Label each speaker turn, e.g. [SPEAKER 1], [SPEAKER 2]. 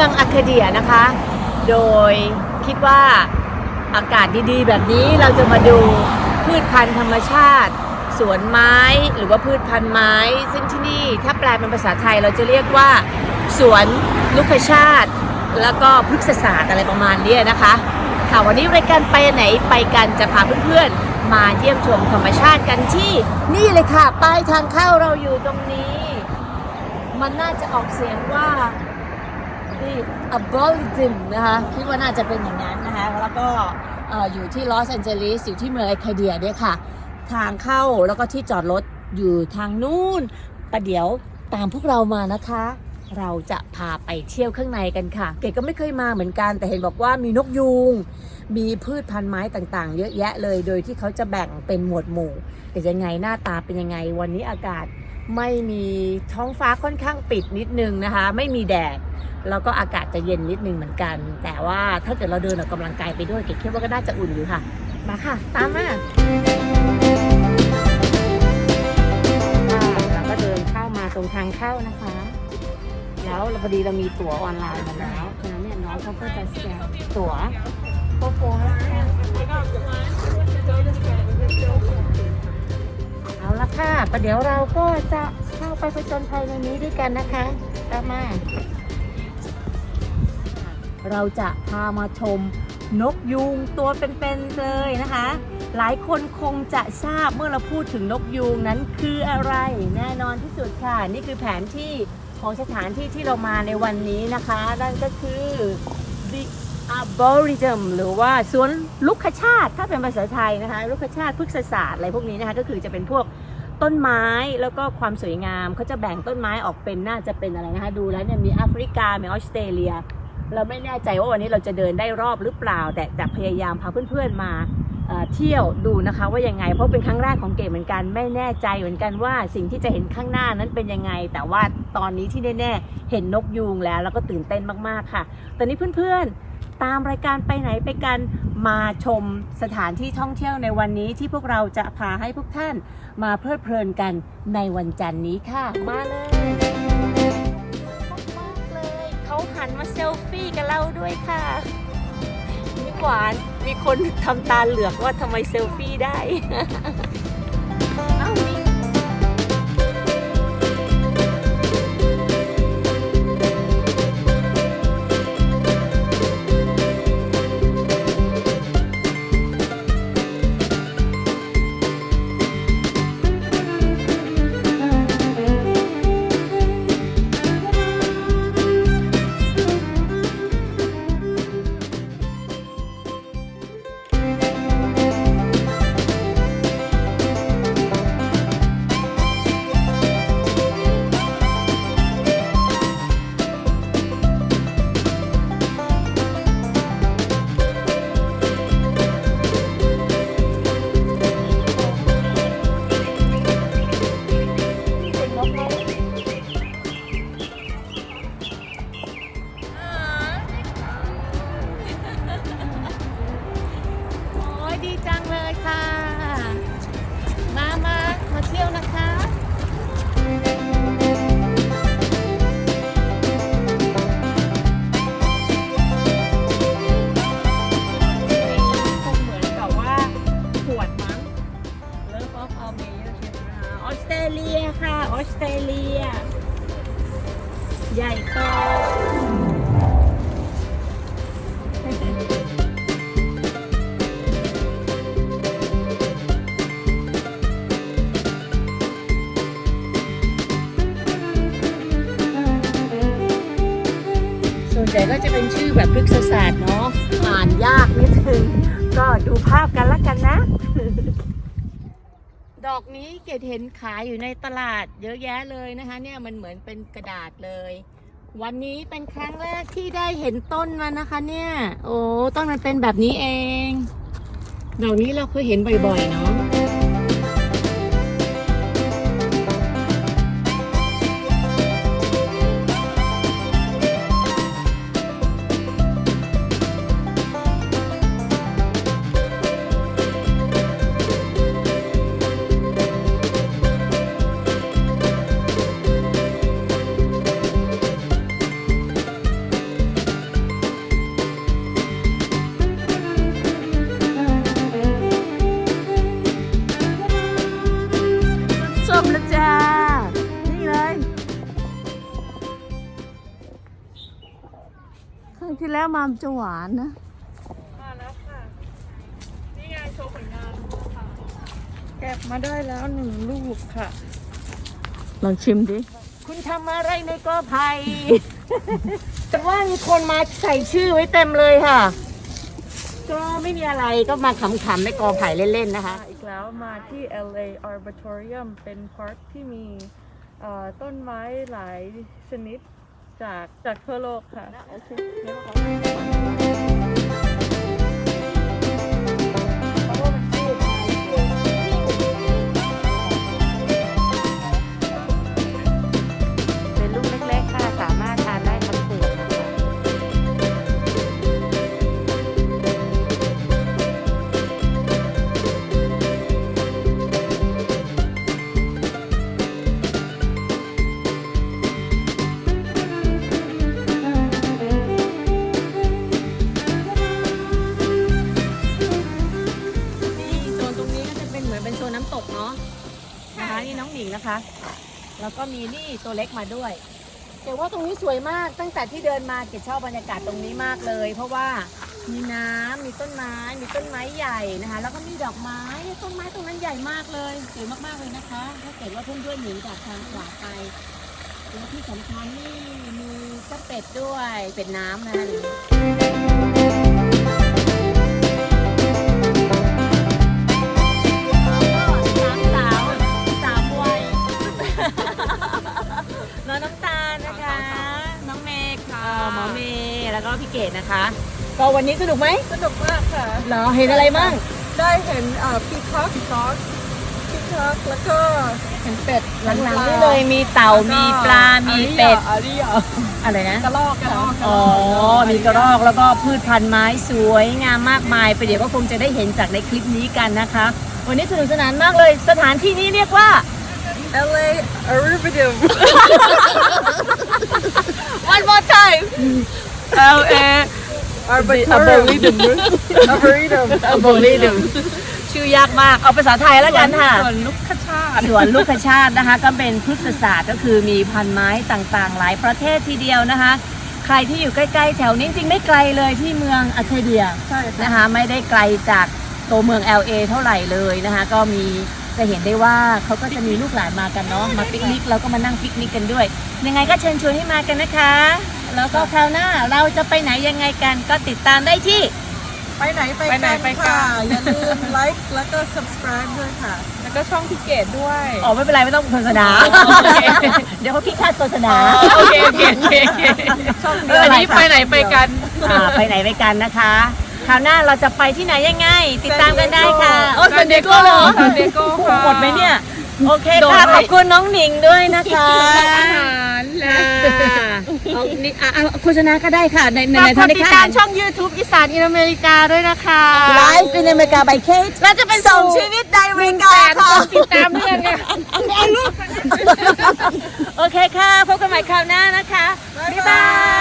[SPEAKER 1] มืองอาคาเดียนะคะ โดยคิดว่าอากาศดีๆ แบบนี้เราจะมาดูพืชพันธุ์ธรรมชาติ สวนไม้หรือว่าพืชพันธุ์ไม้ ซึ่งที่นี่ถ้าแปลเป็นภาษาไทยเราจะเรียกว่า สวนลูกชาติ แล้วก็พฤกษศาสตร์อะไรประมาณนี้นะคะค่ะวันนี้รายการไปไหนไปกันจะพาเพื่อนๆ มาเยี่ยมชมธรรมชาติกันที่ นี่เลยค่ะป้ายทางเข้าเราอยู่ตรงนี้ มันน่าจะออกเสียงว่า ที่ abolitism นะคะคิดว่าน่าจะเป็นอย่างนั้นนะคะแล้วก็อยู่ที่ลอสแอนเจลิสอยู่ที่เมืองไอคาเดียเนี่ยค่ะ ทางเข้าแล้วก็ที่จอดรถอยู่ทางนู้นประเดี๋ยวตามพวกเรามานะคะ เราจะพาไปเที่ยวข้างในกันค่ะ เก๋ก็ไม่เคยมาเหมือนกัน แต่เห็นบอกว่ามีนกยูงมีพืชพันธุ์ไม้ต่างๆ เยอะแยะเลย โดยที่เขาจะแบ่งเป็นหมวดหมู่แต่ยังไงหน้าตาเป็นยังไงวันนี้อากาศไม่มีท้องฟ้าค่อนข้างปิดนิดนึงนะคะ ไม่มีแดด แล้วก็อากาศจะเย็นนิดนึงเหมือนกัน แต่ว่าถ้าเกิดเราเดินออกกำลังกายไปด้วยเก๋คิดว่าก็น่าจะอุ่นอยู่ค่ะ มาค่ะ ตามมาเราก็เดินเข้ามาตรงทางเข้านะคะ แล้วพอดีเรามีตั๋วออนไลน์มาแล้วฉะนั้นเนี่ยน้องเขาก็จะสแกนตั๋วโปโปเอาละค่ะประเดี๋ยวเราก็จะเข้าไปผจญภัยในนี้ด้วยกันนะคะตามมา เราจะพามาชมนกยูงตัวเป็นๆเลยนะคะ หลายคนคงจะทราบเมื่อเราพูดถึงนกยูงนั้นคืออะไร แน่นอนที่สุดค่ะ นี่คือแผนที่ของสถานที่ที่เรามาในวันนี้นะคะ นั่นก็คือ The Arboretum หรือว่าสวนลุกขชาติ ถ้าเป็นภาษาไทยนะคะ ลุกขชาติพฤกษศาสตร์อะไรพวกนี้นะคะ ก็คือจะเป็นพวกต้นไม้แล้วก็ความสวยงามเขาจะแบ่งต้นไม้ออกเป็นน่าจะเป็นอะไรนะคะ ดูแล้วเนี่ยมีแอฟริกา มีออสเตรเลีย เราไม่แน่ใจว่าวันนี้เราจะเดินได้รอบหรือเปล่า แต่แต่พยายามพาเพื่อนๆมาเที่ยวดูนะคะว่ายังไง เพราะเป็นครั้งแรกของเก๋เหมือนกันไม่แน่ใจเหมือนกันว่าสิ่งที่จะเห็นข้างหน้านั้นเป็นยังไง แต่ว่าตอนนี้ที่แน่ๆเห็นนกยูงแล้ว แล้วก็ตื่นเต้นมากๆค่ะ ตอนนี้เพื่อนๆตามรายการไปไหนไปกันมาชมสถานที่ท่องเที่ยวในวันนี้ที่พวกเราจะพาให้พวกท่านมาเพลิดเพลินกันในวันจันทร์นี้ค่ะ มาเลย เราด้วยค่ะมีหวาน มีคนทำตาเหลือกว่าทำไมเซลฟี่ได้ เตรเลีย ใหญ่โตส่วนใหญ่ก็จะเป็นชื่อแบบพฤกษศาสตร์เนาะอ่านยากนิดนึง ก็ดูภาพกันละกันนะด อกนี้เกดเห็นขายอยู่ในตลาดเยอะแยะเลยนะคะ เนี่ยมันเหมือนเป็นกระดาษเลย วันนี้เป็นครั้งแรกที่ได้เห็นต้นมันนะคะ เนี่ย โอ้ต้นมันเป็นแบบนี้เองดอกนี้เราเคยเห็นบ่อยๆเนาะ
[SPEAKER 2] มาจะหวานนะ
[SPEAKER 3] มาแล้วค่ะ นี่ไงโชว์ผลงานค่ะเก็บมาได้แล้วหนึ่งลูกค่ะ
[SPEAKER 2] ลองชิมดิ
[SPEAKER 1] คุณทำอะไรในกอไผ่แต่ว่ามีคนมาใส่ชื่อไว้เต็มเลยค่ะ ก็ไม่มีอะไรก็มาขำๆในกอไผ่เล่นๆนะคะ
[SPEAKER 3] อีกแล้วมาที่ LA Arboretum เป็นพาร์คที่มีเอ่อต้นไม้หลายชนิด จากจากทั่วโลกค่ะโอเค
[SPEAKER 1] นะคะนี่น้องหนิงนะคะ แล้วก็มีนี่ตัวเล็กมาด้วย แต่ว่าตรงนี้สวยมากตั้งแต่ที่เดินมาเกดชอบบรรยากาศตรงนี้มากเลย เพราะว่ามีน้ำมีต้นไม้ มีต้นไม้ใหญ่นะคะ แล้วก็มีดอกไม้ต้นไม้ตรงนั้นใหญ่มากเลยสวยมากๆเลยนะคะ ถ้าเกิดว่าเพื่อนๆหนีจากทางขวาไปแล้วที่สำคัญนี่มีกระเป็ดด้วย เป็ดน้ำนะ แล้วก็พี่เกดนะคะ ก็วันนี้สนุกไหม
[SPEAKER 3] สนุกมากค่ะ
[SPEAKER 1] เหรอเห็นอะไรมั่ง
[SPEAKER 3] ได้เห็นเอ่อพีคอกซอสพีคอกแล้วก็เห็นเป็ด
[SPEAKER 1] หลังๆนี่เลยมีเต่ามีปลา มีเป็ด
[SPEAKER 3] อันนี้เหรอ
[SPEAKER 1] อะไรนะ
[SPEAKER 3] กระรอกกระรอก
[SPEAKER 1] อ๋อ มีกระรอกแล้วก็พืชพันธุ์ไม้สวยงามมากมาย ไปเดี๋ยวก็คงจะได้เห็นจากในคลิปนี้กันนะคะ วันนี้สนุกสนานมากเลย สถานที่นี้เรียกว่า
[SPEAKER 3] LA Arboretum
[SPEAKER 1] one more time
[SPEAKER 3] LA Arboretum Arboretum
[SPEAKER 1] เอาโบลี่ดูชื่อยากมาก เอาภาษาไทยแล้วกันค่ะ
[SPEAKER 3] ส่วนลูกขชาติ
[SPEAKER 1] สวนลูกขชาตินะคะ ก็เป็นพฤกษศาสตร์ก็คือมีพันไม้ต่างๆ หลายประเทศทีเดียวนะคะ ใครที่อยู่ใกล้ๆ แถวนี้จริงๆ ไม่ไกลเลยที่เมืองอาเคเดีย
[SPEAKER 3] ใช่ค่ะ
[SPEAKER 1] นะคะ ไม่ได้ไกลจากตัวเมือง LA เท่าไหร่เลยนะคะ ก็มีจะเห็นได้ว่าเขาก็จะมีลูกหลานมากันเนาะมาปิกนิกแล้วก็มานั่งปิกนิกกันด้วย ยังไงก็เชิญชวนให้มากันนะคะ แล้วก็คราวหน้าเราจะไปไหนยังไงกันก็ติดตามได้ที่
[SPEAKER 3] ไปไหนไป
[SPEAKER 4] ไปไหน
[SPEAKER 3] กัน
[SPEAKER 4] ไปกัน
[SPEAKER 3] ค่ะอย่าลืมไลค์แล้วก็ subscribe ด้วยค่ะ
[SPEAKER 4] แล้วก็ช่องพิเกตด้วย
[SPEAKER 1] อ๋อไม่เป็นไรไม่ต้องโฆษณาเดี๋ยวเขาคิดค่าโฆษณา
[SPEAKER 4] โอเคโอเคโอเคโอเค
[SPEAKER 3] ช่อง
[SPEAKER 4] เอออันนี้ไปไหนไปกัน
[SPEAKER 1] อ่าไปไหนไปกันนะคะ คราวหน้าเราจะไปที่ไหนยังไง ติดตามกันได้ค่ะ โอ้
[SPEAKER 4] San
[SPEAKER 1] ซันเดโก
[SPEAKER 4] Diego
[SPEAKER 1] เหรอ
[SPEAKER 4] San Diego ค่ะ
[SPEAKER 1] หมดไหมเนี่ย โอเค
[SPEAKER 4] โดน
[SPEAKER 1] ค่ะ
[SPEAKER 4] ไหม
[SPEAKER 1] ขอบคุณน้องหนิงด้วยนะคะ
[SPEAKER 4] อาหารและ
[SPEAKER 1] เอานี่อะอะโฆษณาก็ได้ค่ะในใน
[SPEAKER 4] ฝาก
[SPEAKER 1] ใน
[SPEAKER 4] ก
[SPEAKER 1] ทา
[SPEAKER 4] ด
[SPEAKER 1] งใน
[SPEAKER 4] ติด
[SPEAKER 1] ค่า
[SPEAKER 4] ตามช่อง YouTube อีสานอินอเมริกาด้วยนะคะ
[SPEAKER 1] ไลฟ์ในอเมริกา by Kate
[SPEAKER 4] เราจะเป็น
[SPEAKER 1] ส่งชีวิตในอเมริกา
[SPEAKER 4] แสนค
[SPEAKER 1] ค่ะ
[SPEAKER 4] นติดตามด้วยกันค่ะ
[SPEAKER 1] โอเคค่ะ พบกันใหม่คราวหน้านะคะ บ๊ายบาย